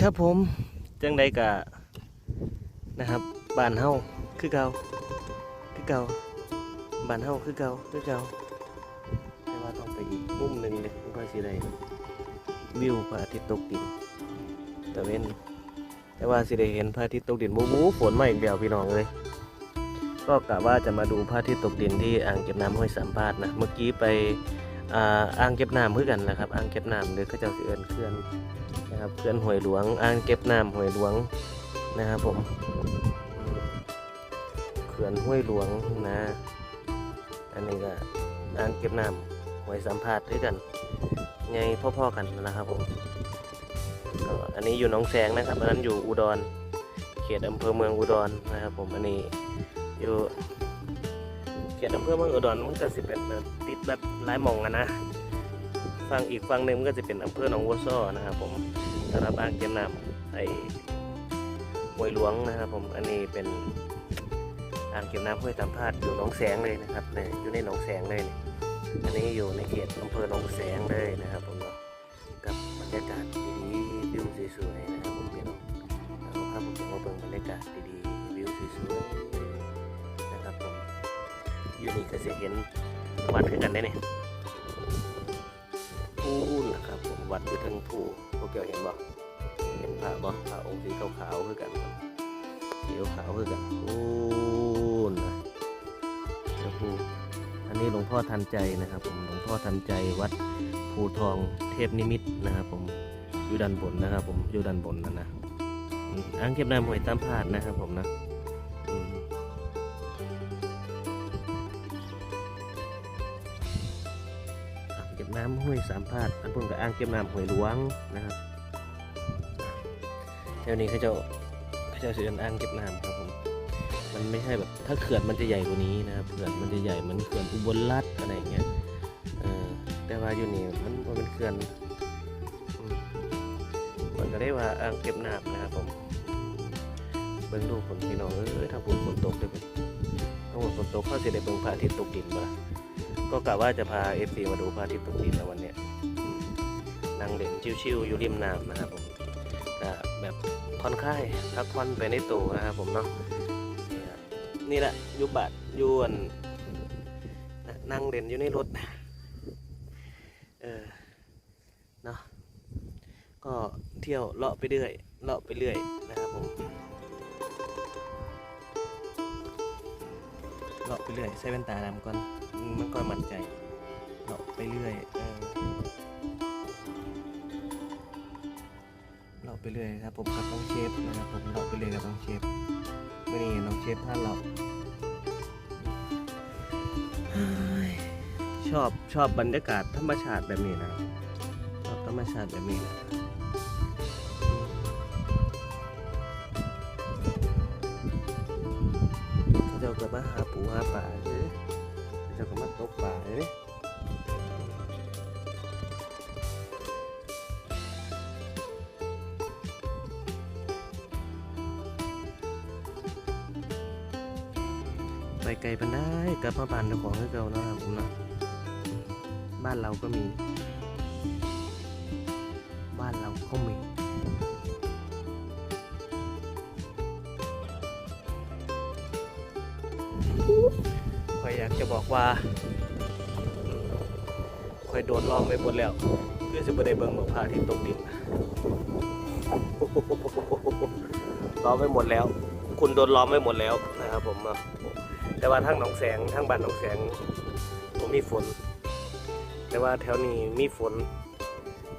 ครับผมจังใดกะนะครับบ้านเฮาคือเก่าคือเก่าบ้านเฮาคือเก่าคือเก่าแต่ว่าต้องไปอีกมุมหนึ่งเลยมันก็สิได้วิวพระอาทิตย์ตกดินตะเว้นแต่ว่าสิได้เห็นพระอาทิตย์ตกดินบูบูฝนมาอีกแล้วพี่น้องเลยก็กะว่าจะมาดูพระอาทิตย์ตกดินที่อ่างเก็บน้ำห้วยสัมพาดนะเมื่อกี้ไปอ่างเก็บน้ำเพื่อกันนะครับอ่างเก็บน้ำหรือเขาเจ้าสิเอินเคลื่อน นะครับเขื่อนห้วยหลวงอ่างเก็บน้ำห้วยหลวงนะครับผมเขื่อนห้วยหลวงนะ อันนี้ก็อ่างเก็บน้ำห้วยสัมผัสด้วยกันไงพ่อๆกันนะครับผมก็อันนี้อยู่หนองแสงนะครับอันนั้นอยู่อุดร เขตอำเภอเมืองอุดรนะครับ ผมอันนี้อยู่เขตอำเภอเมืองอุดรมันก็สิบเป็นติดแบบหลายหมองอะนะ ฝั่งอีกฝั่งหนึ่งมันก็จะเป็นอำเภอหนองวัวซ้อนะครับ ผมสำหรับอ่างเก็บน้ำไอ้ห้วยหลวงนะครับผมอันนี้เป็นอ่างเก็บน้ำห้วยตามพาดอยู่หนองแสงเลยนะครับเนี่ยอยู่ในหนองแสงเลยเนี่ยอันนี้อยู่ในเขตอำเภอหนองแสงเลยนะครับผมเนาะกับบรรยากาศดีๆวิวสวยๆนะครับผมพี่น้องเอาภาพผมจะมาเบิ่งบรรยากาศดีๆวิวสวยๆนะครับผมอยู่นี่ก็จะเห็นวัดคือกันได้เนี่ย ผู้ล่ะครับผมวัดอยู่ทั้งผู้พวกเกี่ยวเห็นบ่เห็นพระบ่พระองค์สีขาวๆคือกันครับสีขาวๆคือกันโอ้นะเจ้าผู้อันนี้หลวงพ่อทันใจนะครับ ผมหลวงพ่อทันใจวัดภูทองเทพนิมิตนะครับ ผมอยู่ด้านบนนะครับ ผมอยู่ด้านบนนั่นะอ่างเก็บน้ำห้วยตามพาดนะครับ ผมนะ น้ำห้วยสามพาดอันพิ่งกับอ่างเก็บน้ำห้วยหลวงนะครับแถวนี้เขาเจะเขาเจะเสียนอ่างเก็บน้ำครับผมมันไม่ใช่แบบถ้าเขื่อนมันจะใหญ่กว่านี้นะครับเขื่อนมันจะใหญ่เหมือนเขื่อนอุบลรัฐอะไรอย่างเงี้ยเออแต่ว่าอยู่นี่มันมันเป็นเขื่อนมันก็ได้ว่าอ่างเก็บน้ำนะครับผมเบิ่งดูฝนพี่น้องเอ้ยถ้าฝนฝนตกเด้เป็นถ้าฝนฝนตกเขาจะได้เบิ่งพระอาทิตย์ตกดินบ่ล่ะ ก็กะว่าจะพาเอฟซีมาดูพระอาทิตย์ตกดินแล้ววันเนี้ยนั่งเล่นชิวๆอยู่ริมน้ำนะครับผมแบบผ่อนคลายพักผ่อนไปในตัวนะครับผมเนาะนี่แหละยูบัดอยวนนั่งเล่นอยู่ในรถเออเนาะก็เที่ยวเลาะไปเรื่อยเลาะไปเรื่อยนะครับผม เลาะไปเรื่อยใส่แว่นตาดำก่อนมันก็มั่นใจเราะไปเรื่อยเออเราไปเรื่อยครับผมกับน้องเชฟนะครับผมเราะไปเรื่อยกับน้องเชฟไม่นี่น้องเชฟท่านเราเฮ้ยชอบชอบบรรยากาศธรรมชาติแบบนี้นะชอบธรรมชาติแบบนี้นะ กิดมาหาปูหาปลาเลยเจ้าก็มาตกปลาเลยไปไกลปันได้กลับมาบ้านเจ้าของให้เก่าเนาะครับผมนะบ้านเราก็มี บ้านเราก็มี จะบอกว่าข่อยโดนล้อมไปหมดแล้วเพื่อจะไปได้เบิ่งหมอกพระอาที่ตกดินล้อมไปหมดแล้ว คุณโดนล้อมไปหมดแล้วนะครับผมแต่ว่าทั้งหนองแสงทั้งบ้านหนองแสงผมมีฝน แต่ว่าแถวนี้มีฝน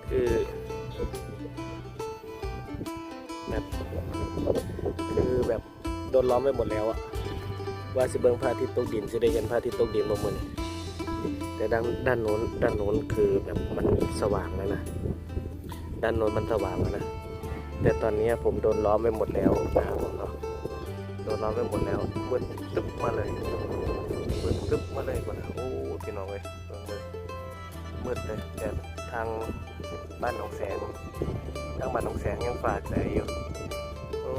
คือแบบคือแบบโดนล้อมไปหมดแล้วอะ ว่าสิเบิ่งพระอาทิตย์ตกดินสิได้เห็นพระอาทิตย์ตกดินบ่มื้อนี้แต่ด้านด้านโน้นด้านโน้นคือแบบมันสว่างแล้วนะด้านโน้นมันสว่างแล้วนะแต่ตอนนี้ผมโดนล้อมไปหมดแล้วนะครับผมเนาะโดนล้อมไปหมดแล้วมืดตึ๊บมาเลยมืดตึ๊บมาเลยกว่านะโอ้พี่น้องเอ้ยเบิ่งเลยมืดเลยแต่ทางบ้านหนองแสงทางบ้านหนองแสงยังฝาดใจอยู่โอ้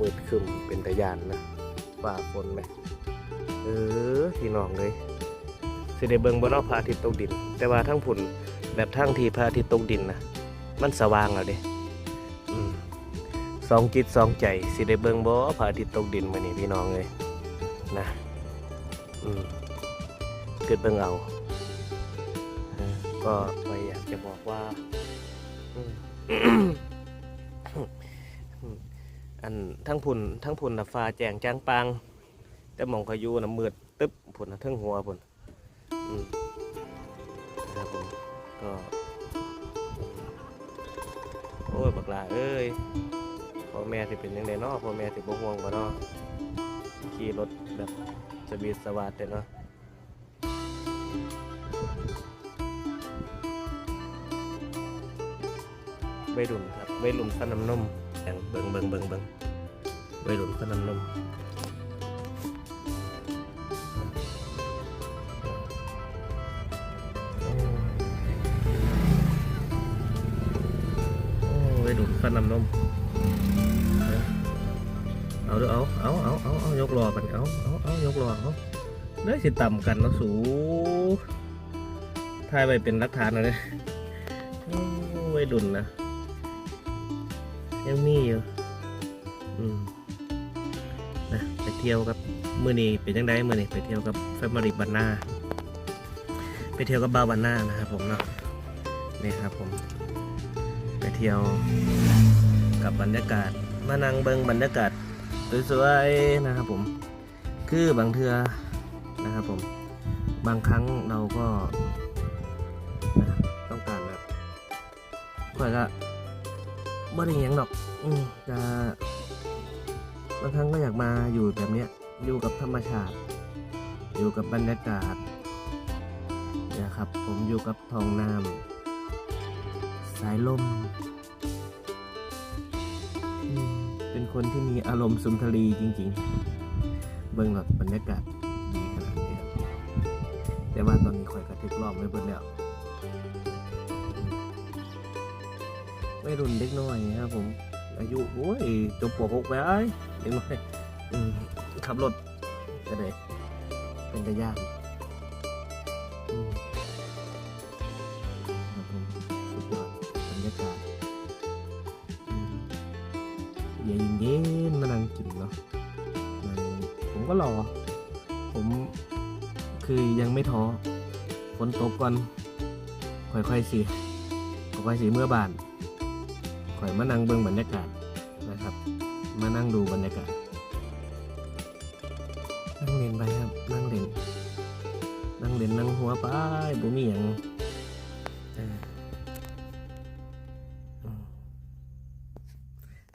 มืดคึมเป็นตะยานนะฝ่าฝนไหมเออพี่น้องเลยสิได้เบิ่งบ่เนาะพระอาทิตย์ตกดิน แต่ว่าทั้งผุนแบบทั้งทีพระอาทิตย์ตกดินนะมันสว่างแล้วเด้สองจิตสองใจสิได้เบิงบ่พระอาทิตย์ตกดินมื้อนี้พี่น้องเอ้ยนะอืมเกิดเบิงเอาก็ไปอยากจะบอกว่า อันทั้งพุ่นทั้งพุ่นนะฟ้าแจงจางปาง แต่มองขาอยู่นะมืดตึ๊บพุ่นนะเทั้งหัวพุ่นอืมนะครับผมก็โอ้ยบักลาเอ้ยพ่อแม่สิเป็นยังไงเนาะพ่อแม่สิบ่ห่วงบ่เนาะขี่รถแบบสบีสวัสดิ์เนาะวัยรุ่นครับวัยรุ่นฟันน้ำนม อย่างเบิ่งเบิ่งเบิ่งเบิ่งวัยรุ่นฟันน้ำนมโอ้ยดูดฟันน้ำนมเอาด้อเอาเอาเอาเอาเอายกรอกันเอาเอาเอายกรอเอาได้สิต่ำกันเนาะสูทายไปเป็นหลักฐานเลยโอ้ยดุนนะ ยังมีอยู่ อืมนะไปเที่ยวกับมือนี้เป็นยังไงมือนี้ไปเที่ยวกับแฟมิลี่บันนาไปเที่ยวกับบาวบันนานะครับผมเนาะนี่ครับผม ไปเที่ยวกับบรรยากาศ มานั่งเบิงบรรยากาศสวยๆนะครับผม คือบางเทือนะครับผม บางครั้งเราก็ต้องการแบบค่อยก็ บ่ได้หยังดอก อืมจะบางครั้งก็อยากมาอยู่แบบเนี้ย อยู่กับธรรมชาติ อยู่กับบรรยากาศนะครับ ผมอยู่กับท้องน้ำสายลมมเป็นคนที่มีอารมณ์สุนทรีจริง ๆ เบิ่งแบบบรรยากาศดีขนาดนี้ครับแต่ว่าตอนนี้ข่อยกระทึกรอบไม่เบิดแล้ว ไม่รุนเด็กน้อยครับผม อายุโอ้ยจบปหกไปไอ้เด็กน้อยขับรถจะได้เป็นกระยากครับผมสุดยอดบรรยากาศเย็นเย็นมานั่งกินเนาะผมก็รอ ผมคือยังไม่ท้อฝนตกก่อนค่อยๆสิค่อยๆสิเมื่อบาน ค่อยมานั่งเบิ่งบรรยากาศนะครับ มานั่งดูบรรยากาศ นั่งเล่นไปครับ นั่งเล่น นั่งเล่นนั่งหัวไปบ่มีหยัง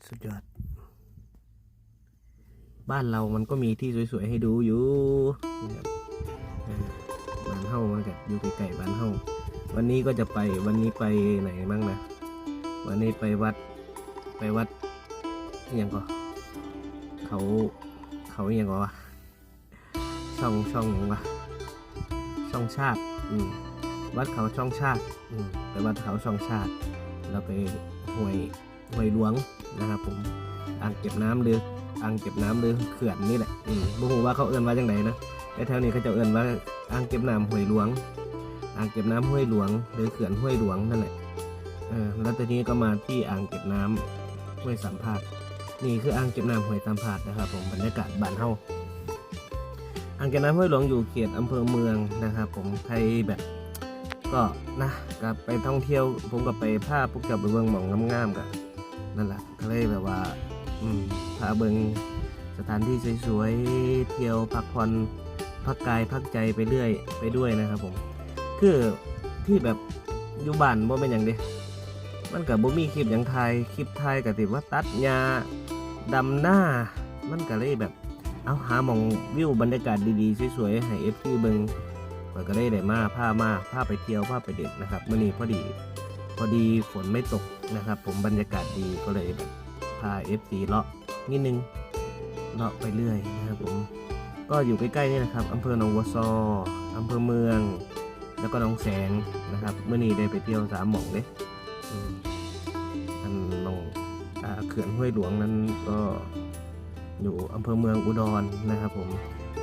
สุดยอด บ้านเรามันก็มีที่สวยๆให้ดูอยู่นะครับบ้านเฮ้ามันก็อยู่ใกลๆบ้านเฮ้าวันนี้ก็จะไปวันนี้ไปไหนบ้างนะ วันนี้ไปวัดไปวัดย่างก็เขาเขาย่างก็วะช่องช่องยังวะช่องชาติอืมวัดเขาช่องชาติอืมไปวัดเขาช่องชาติ เราไปห้วยห้วยหลวงนะครับผมอ่างเก็บน้ำหรืออ่างเก็บน้ำหรือเขื่อนนี่แหละอืมบ่ฮู้ว่าเขาเอิ้นว่าจังไดนะแต่แถวนี้เขาจะเอิ้นว่าอ่างเก็บน้ำห้วยหลวง อ่างเก็บน้ำห้วยหลวง หรือเขื่อนห้วยหลวงนั่นแหละ แล้วตอนนี้ก็มาที่อ่างเก็บน้ำห้วยสัมภาษณ์นี่คืออ่างเก็บน้ำห้วยสัมภาษณ์นะครับ ผมบรรยากาศบ้านเฮาอ่างเก็บน้ำห้วยหลวงอยู่เขตอำเภอเมืองนะครับ ผมใครแบบก็นะก็ไปท่องเที่ยว ผมก็ไปพาพวกเจ้าไปเบิ่งหมองงามๆกันนั่นแหละก็เลยแบบว่า อืมพาเบิ่งสถานที่สวยๆเที่ยวพักผ่อนพักกายพักใจไปเรื่อยไปด้วยนะครับ ผม คือที่แบบอยู่บ้านบ่เป็นอย่างเดียว มันกับบ่มีคลิปอย่างไทยคลิปไทยกับติว่าตัดหญ้าดำหน้า มันก็เลยแบบ เอาหาหมองวิวบรรยากาศดีๆสวยๆให้เอฟซีเบิงมันก็ได้ได้มาผ้ามาผ้าไปเที่ยวผ้าไปเด็ดนะครับเมื่อนี้พอดี พอดีฝนไม่ตกนะครับ ผมบรรยากาศดีก็เลยแบบพาเอฟซีเลาะนิดนึงเลาะไปเรื่อยนะครับผมก็อยู่ใกล้ๆนี่นะครับอำเภอหนองวัวซออำเภอเมือง แล้วก็หนองแสงนะครับเมื่อนี้ได้ไปเที่ยวสามหม่องเลย ขื่อนห้วยหลวงนั้นก็อยู่อำเภอเมืองอุดรนะครับผม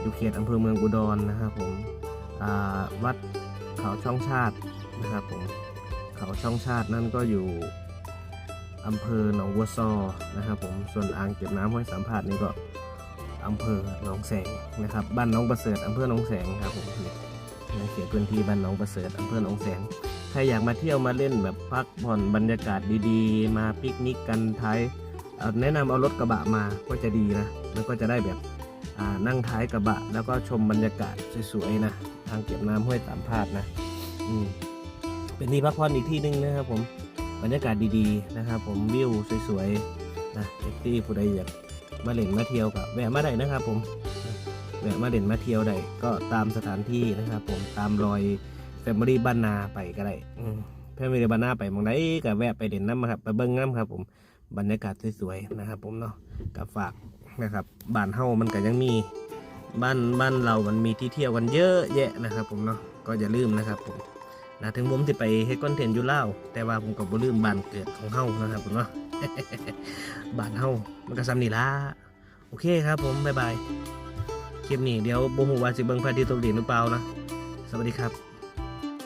อยู่เขตอำเภอเมืองอุดรนะครับผมวัดเขาช่องชาตินะครับผมเขาช่องชาตินั่นก็อยู่อำเภอหนองบัวซอนะครับผมส่วนอ่างเก็บน้ำห้วยสามพาดนี่ก็อำเภอหนองแสงนะครับบ้านหน้องประเสริฐอำเภอหนองแสงครับผมในเขตพื้นที่บ้านหนองประเสริฐอำเภอหนองแสง ใครอยากมาเที่ยวมาเล่นแบบพักผ่อนบรรยากาศดีๆ มาปิกนิกกันท้ายแนะนำเอารถกระบะมาก็จะดีนะแล้วก็จะได้แบบนั่งท้ายกระบะ แล้วก็ชมบรรยากาศสวยๆนะทางเก็บน้ำห้วยตามพาดนะอืมเป็นที่พักผ่อนอีกที่หนึ่งนะครับผมบรรยากาศดีๆนะครับ ผมวิวสวยๆนะเอฟซีผู้ใดอยากมาเล่นมาเที่ยวกับแวะมาได้นะครับผมแวะมาเล่นมาเที่ยวได้ก็ตามสถานที่นะครับ ผมตามรอย แฟมิลี่บ้านนาไปก็ได้แฟมิลี่บ้านนาไปหมองไหนก็แวะไปเด่นน้ำครับไปเบิ้งน้ำครับ ผมบรรยากาศสวยๆนะครับ ผมเนาะกับฝากนะครับบ้านเฮามันก็ยังมีบ้านบ้านเรามันมีที่เที่ยวกันเยอะแยะนะครับ ผมเนาะก็อย่าลืมนะครับผมนะถึงผมจะไปเฮ็ดคอนเทนต์อยู่เล่าวแต่ว่าผมก็บ่ลืมบ้านเกิดของเฮานะครับผมเนาะบ้านเฮามันก็ซ้ำนี่ละโอเคครับ ผมบ๊ายบายคลิปนี้เดี๋ยวบ่ฮู้ว่าสิเบิ่งพระอาทิตย์ตกดินหรือเปล่านะสวัสดีครับ